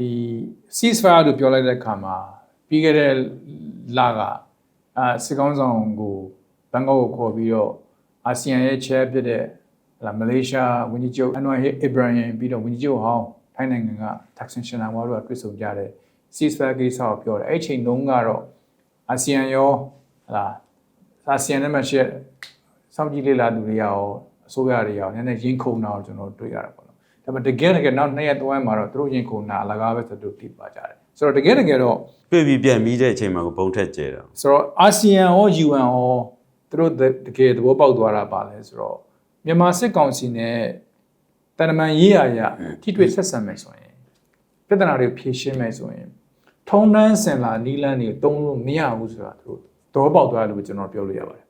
ဒီ ceasefire လို့ပြောလိုက်တဲ့အခါမှာပြီးခဲ့တဲ့လကအာစစ်ကောင်းဆောင်ကိုဘန်ကောက်ကိုခေါ်ပြီးတော့အာဆီယံရဲ့ chair ဖြစ်တဲ့ဟလာမလေးရှားဝန်ကြီးချုပ်အန်နဝါဟစ်အစ်ဘရာဟင်ပြီးတော့ဝန်ကြီးချုပ်ဟောင်းထိုင်းနိုင်ငံက Thaksin Shinawatra တို့ကတွေ့ဆုံကြတဲ့ ceasefire ကိစ္စကိုပြောတယ်အဲ့ချိန်တုန်းကတော့အာဆီယံရောဟလာအာဆီယံနဲ့မှရှိတဲ့စောင့်ကြည့်လေ့လာသူတွေရောအစိုးရတွေရောနည်းနည်းရင်းခုန်တာကိုကျွန်တော်တွေ့ရတာပေါ့နော် ဒါပေမဲ့တကယ်တကယ်နောက်နှစ်ရက်သုံးရက်မှာတော့သူတို့ရင်းခုန်တာအလကားပဲဆိုတော့သိပါကြတယ်ဆိုတော့တကယ်တကယ်တော့တွေ့ပြီးပြန်ပြီးတဲ့အချိန်မှာကိုဘုံထက်ကျဲတာဆိုတော့အာဆီယံရော UN ရောသူတို့တကယ်သဘောပေါက်သွားတာပါလဲဆိုတော့မြန်မာစစ်ကောင်စီနဲ့တန်တမန်ရေးရရထိတွေ့ဆက်ဆံမယ်ဆိုရင်ပြဿနာတွေကိုဖြေရှင်းမယ်ဆိုရင်ထုံတန်းစင်လာနီလန်းတွေတုံးလို့မရဘူးဆိုတာသူတို့သဘောပေါက်သွားတယ်လို့ကျွန်တော်ပြောလို့ရပါတယ်